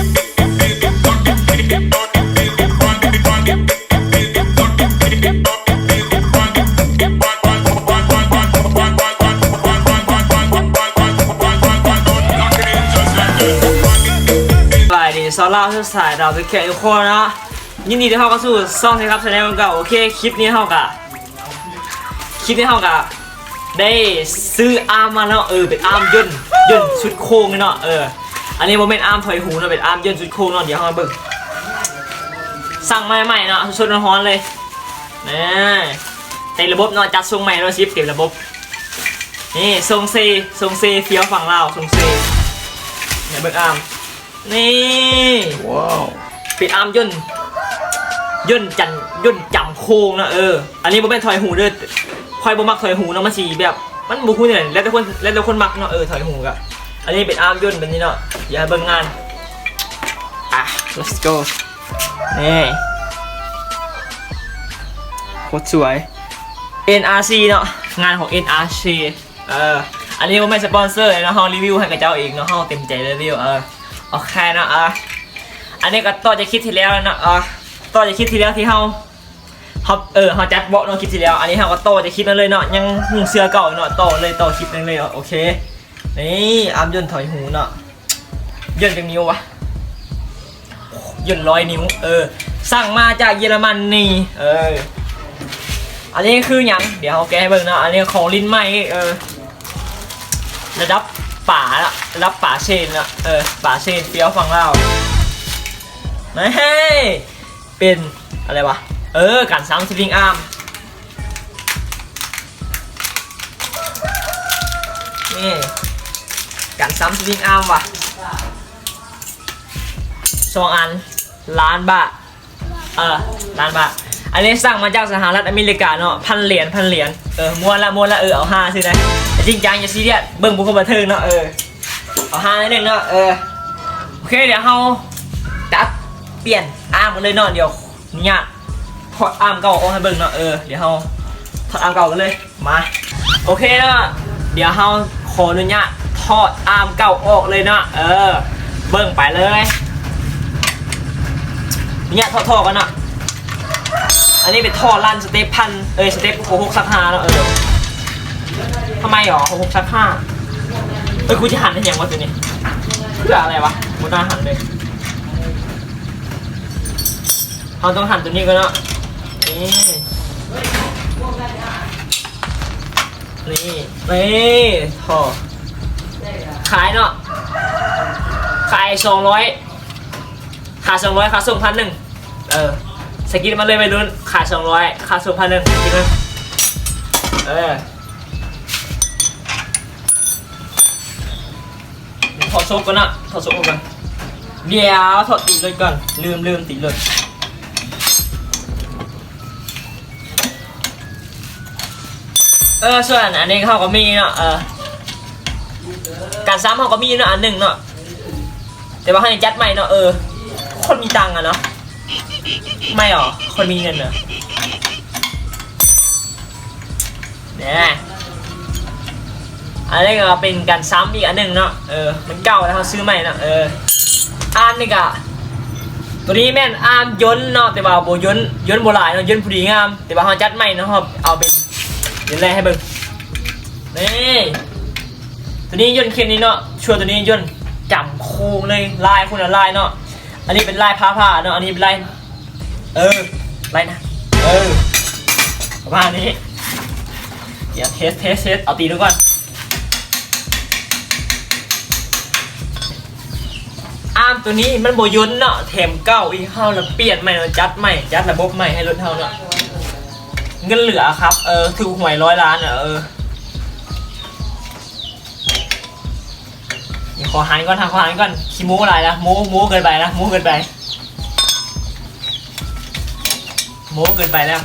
สบายดีซอล่าทุกสายเราทุกแขกทุกคนนะยินดีที่เข้าสู่ซ่องนะครับแสดงกันเก่าโอเคคลิปนี้เท่ากับคลิปนี้เท่ากับได้ซื้ออาร์มมาเนาะเออเป็นอาร์มย่นย่นชุดโค้งเนาะเออ อันนี้โมเมนต์อาร์มถอยหูเนาะเป็นอาร์มย่นชุดโค้งเนาะเดี๋ยวเรามาเบิ่งสั่งมาใหม่ๆเนาะชุดร้อนๆเลยนี่เต็มระบบเนาะจัดทรงใหม่เนาะชิปเต็มระบบนี่ทรงเซทรงเซเฟี้ยวฝั่งลาวทรงเซเนี่ยเบิ่งอาร์มนี่ว้าวปิดอาร์มย่นย่นจันย่นจำโค้งนะเออ อันนี้บ่เป็นถอยหูเด้อคอยบ่มักถอยหูเนาะมันสีแบบ มันบุคุ้นเลยแล้วแต่คนแล้วแต่คนมักเนาะเออถอยหูกะ อันนี้เป็นอาร์มย่นแบบนี้เนาะอย่าเบิ่งงานอะ let's go นี่โคตรสวย NRC เนาะงานของ NRC เอออันนี้ผมไม่สปอนเซอร์เลยเนาะเฮารีวิวให้กับเจ้าเองเนาะเฮาเต็มใจรีวิวเออโอเคเนาะอะอันนี้ก็ต่อจากคลิปที่แล้วแล้วเนาะอะต่อจากคลิปที่แล้วที่เฮาเฮาเออเฮาจัดเบาะเนาะคลิปที่แล้ว อันนี้เฮาก็ต่อจากคลิปนั้นเลยเนาะยังหูเสื้อเก่าเนาะต่อเลยต่อคลิปนั้นเลยเนาะโอเค นี่อาร์มยนถอยหูเนาะยนต์จังนิ้ววะยนร้อยนิ้ว เออ สั่งมาจากเยอรมันนี่เออ อันนี้คือหยังเดี๋ยวเอาแกให้เบิ่งนะอันนี้ของลิ้นไหมเออระดับป่าละระดับป่าเชนละเออป่าเชนเฟี้ยวฟังเล่าไม่เป็นอะไรวะเออการซ้ำสลิงอาร์มนี่ การซ้ำสลิงอาร์มว่ะสองอันล้านบาทเออล้านบาทอันนี้สั่งมาจากสหรัฐอเมริกาเนาะพันเหรียญพันเหรียญเออม้วนละม้วนละเออเอาห้าสินะจริงจังอย่าซีเรียสเบิ่งบุคคลบันเทิงเนาะเออเอาห้านิดนึงเนาะเออโอเคเดี๋ยวเราตัดเปลี่ยนอาร์มกันเลยเนาะเดี๋ยวเนี่ยถอดอาร์มเก่าออกให้เบิ่งเนาะเออเดี๋ยวเราถอดอาร์มเก่ากันเลยมาโอเคเนาะเดี๋ยวเราขออนุญาต อดอามเก่าออกเลยเนาะเออ เบิ่งไปเลยเนี่ยถอดๆกันเนาะอันนี้เป็นท่อลั่นสเตปพันเอ้ยสเตปหกสักห้าแล้วเออทำไมหรอหกสักห้าเอ้ยกูจะหันได้ยังวะตัวนี้เพื่ออะไรวะกูน่าหันเลยเราต้องหันตัวนี้ก็เนาะนี่นี่นี่ท่อ ขายเนาะขายสองร้อยขาสองร้อยขาส่งพันหนึ่งเออสกินมาเลยไปรุ่นขาดสองร้อยขาดส่งพันหนึ่งกินไหมเออถอดโซ่ก่อนนะถอดโซ่ก่อนเดี๋ยวถอดตีเลยก่อน ลืมลืมตีเลยเออส่วนอันนี้เขาก็มีเนาะเออ การซ้ำเขาก็มีเนาะอันหนึ่งเนาะแต่ว่าให้ยัดใหม่เนาะเออ คนมีตังค์อะเนาะไม่หรอคนมีเงินเหรอเนี่ยอันนี้ก็เป็นการซ้ำอีกอันหนึ่งเนาะเออมันเก่าแล้วเขาซื้อใหม่เนาะเอออันนี่ก็ตัวนี้แม่นอามยนต์เนาะแต่ว่าโบยนยนต์โบราณเนาะยนต์ผู้ดีงาม แต่ว่าเขาจัดใหม่เนาะครับเอาเป็นเดี๋ยวแรกให้เบิ่งนี่ ตัวนี้ย่นต์เคนนี้เนาะชัวร์ตัวนี้ย่นจำโค้งเลยลายคุณละลายเนาะอันนี้เป็นลายผ้าผ้าเนาะอันนี้เป็นลายเออไรนะเออประมาณนี้เดี๋ยวเทสเทสเทสเอาตีดูก่อนอาร์มตัวนี้มันโบยุนเนาะแถมเก้าอีกเฮาแล้วเปลี่ยนใหม่จัดใหม่จัดระบบใหม่ให้รถเฮาเนาะเงินเหลือครับ เออถูกหวยร้อยล้านเออ ขอหันก่อนทางขอหันก่อนขี้โม้อะไรนะโม้โม้เกินไปนะโม้เกินไปโม้เกินไปแล้ว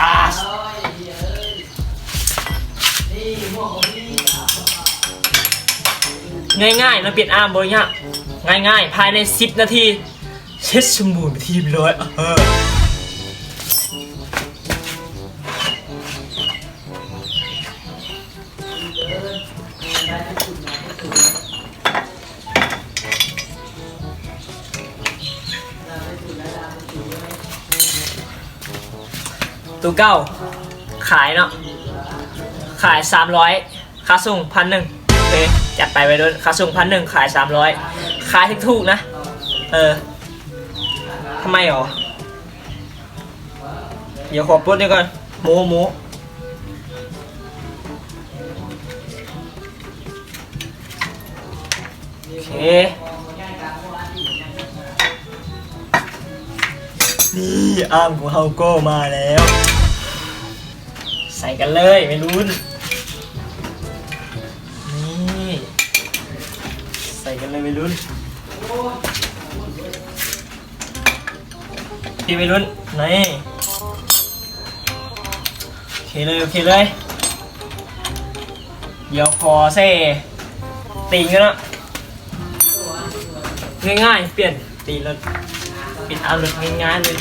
อ่าง่ายๆเราเปลี่ยนอาร์มบริยะง่ายๆ ภายใน 10 นาทีเช็ดสมูนทีมเลยเออ เก้าขายเนาะขายสามร้อยค่าส่งพันหนึ่งโอเคจัดไปไปด้วยค่าส่งพันหนึ่งขายสามร้อยขายถูกนะ เออทำไมหรอเดี๋ยวขอปลดนี่ก่อนหมูหมูโอเคนี่อ้ามของเฮาก็มาแล้ว ส่กันเลยไม่รุนนี่ใส่กันเลยไม่รุนพี่ไม่รุนนี่โอเคเลยโอเคเลย เดี๋ยวพอเซตีนกันนะง่ายๆเปลี่ยนตีนรถปิดอารถง่ายๆเลย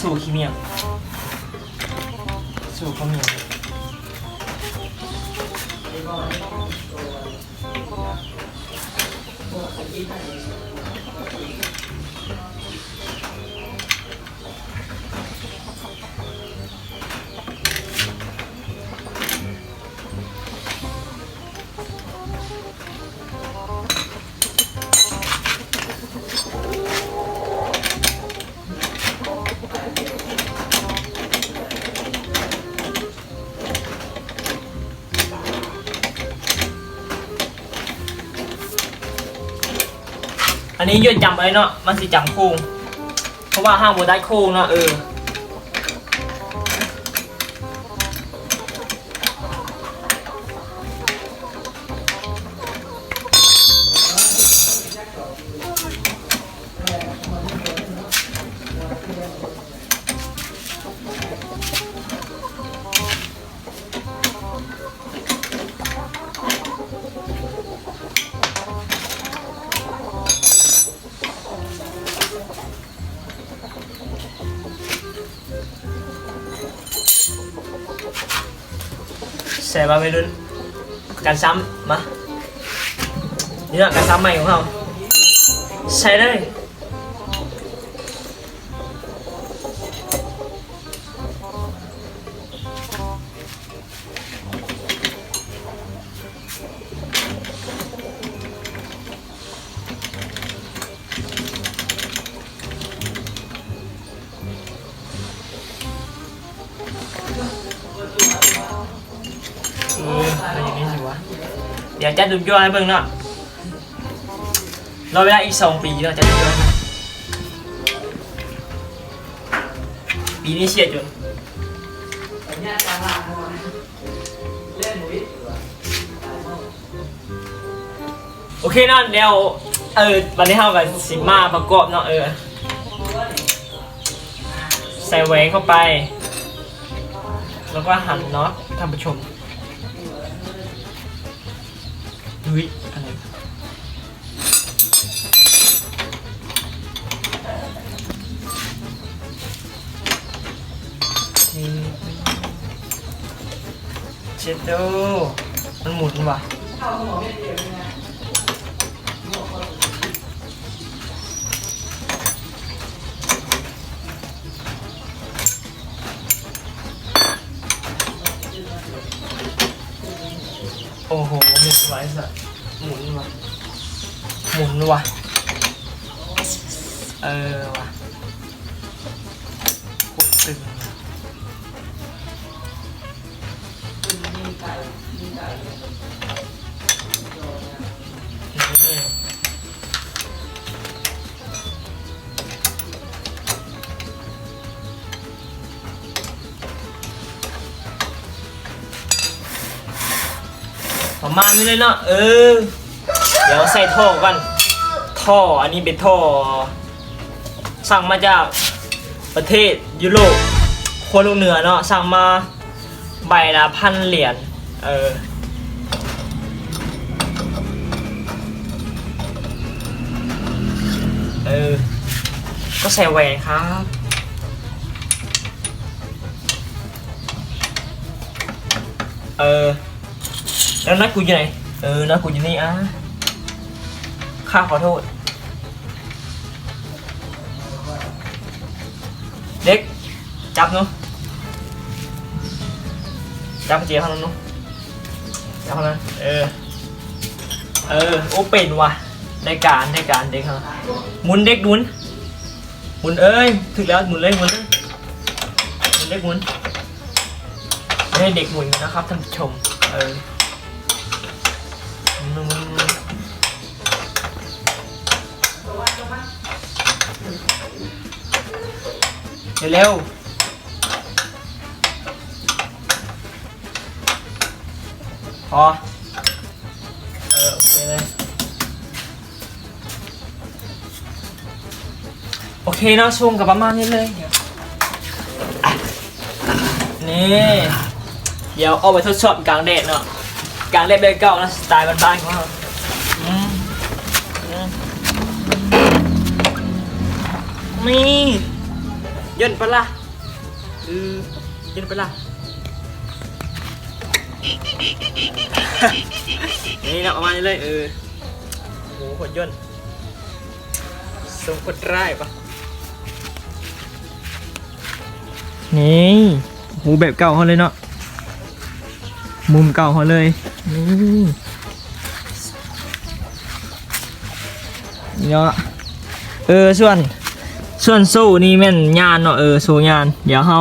สู่ขี้เมียงสู่ข้ อันนี้ยืดจำไว้เนาะมันสิจำโค้งเพราะว่าห้างบัได้โค้งเนาะเออ ใส่บาไปรุ่นการซ้ำมานี่ ยวจะดูย่อให้เบิ่งเนาะเราเวลาอีกสองปีเนาะจะดูย่อให้ปีนี้เฉียดอยู่โอเคเนาะเดี๋ยวเออวันนี้เท่ากับสิมาประกอบเนาะเออ ใส่แหวนเข้าไป แล้วก็หั่นเนาะท่านผู้ชม ดุยอะไรเช็ดดูมันหมุนว่ะโอ้โห หมุนไว้สัสหมุนว่ะหมุนว่ะเออว่ะโคตรตึงว่ะ ประมาณนี้เลยเนาะเออ เดี๋ยวใส่ท่อก่อนท่ออันนี้เป็นท่อ สั่งมาจากประเทศยุโรปคนลูกเหนือเนาะสั่งมาใบละพันเหรียญเออเออ ก็ใส่แหวนครับเออ แล้วนัดกูอยู่ไหน เออ นัดกูอยู่นี่อะข้าขอโทษ เด็ก จับหนูจับเจียเขาหนูจับเขานะเออ เออ โอเป็นว่ะได้การได้การเด็กเขาหมุนเด็กหมุนหมุนเอ้ย ถึงแล้วหมุนเลยหมุนเลยหมุนเด็กหมุนให้เด็กหมุนนะครับท่านผู้ชม เออ เร็วๆพอ เออ โอเคเลย โอเคเนาะช่วงกับประมาณนี้เลย เดี๋ยวนี่ เดี๋ยวเอาไปทดสอบกลางแดดเนาะ กลางแดดแบบเก่านะสไตล์บ้านๆของเราอืมอืมนี่เยินปะล่ะเออเยินปะล่ะนี่เนาะประมาณนี้เลยเออโหขนย่นทรงคนร้ายปะนี่หูแบบเก่าเขาเลยเนาะ มุมเก่าเขาเลย นี่เนาะเออส่วนส่วนโซ่นี่แม่นยานเนาะเออโซ่ยาน เดี๋ยวเฮา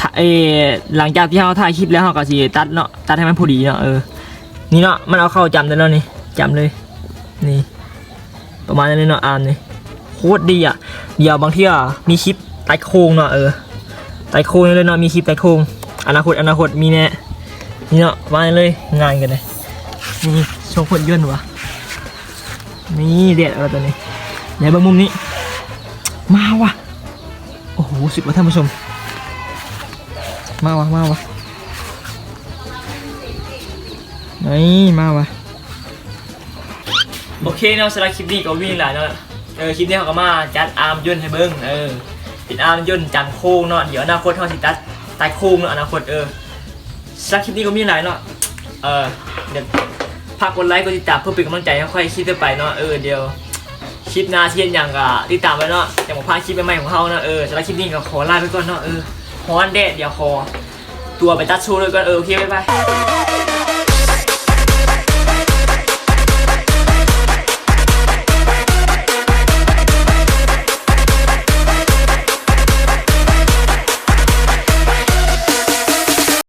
ถ่าเออหลังจากที่เฮาถ่ายคลิปแล้วเฮาก็สิตัดเนาะตัดให้มันพอดีเนาะเออนี่เนาะมันเอาเข้าจำได้แล้วนี่จำเลยนี่ ประมาณนี้เลยเนาะอ่านนี่โคตรดีอะเดี๋ยวบางทีอะมีคลิปไต่โค้งเนาะเออไต่โค้งเลยเนาะมีคลิปไต่โค้งอนาคตอนาคตมีแน่ นี่เนาะมาเลยงานกันเลยนี่โชว์คนย่นวะนี่เด็ดอะไรตัวนี้เดี๋ยวบางมุมนี้ มาวะโอ้โหสุดว่ะท่านผู้ชม มาวะมาวะนี่มาวะโอเคเนาะสำหรับคลิปนี้ก็วิ่งหลายเนาะเออคลิปนี้เขาก็มาจัดอาร์มย่นให้เบิ้งเออติดอาร์มย่นจังโค้งเนาะเดี๋ยวอนาคตเขาสิตัดตายโค้งเนาะอนาคตเออ สักคลิปนี้ก็มีหลายเนาะเออเดี๋ยวฝากกดไลค์กดติดตามเพื่อเป็นกำลังใจให้ค่อยคลิปต่อไปเนาะเออเดี๋ยวคลิปหน้าเที่นอย่างก็ติดตามไว้เนาะอย่ามาพาคลิปใหม่ๆของเขาเนาะเออสำหรับคลิปนี้ก็ขอลาไปก่อนเนาะเออฮอนแดดเดี๋ยวขอตัวไปตัดชูเลยก่อนเออโอเคบ๊ายบาย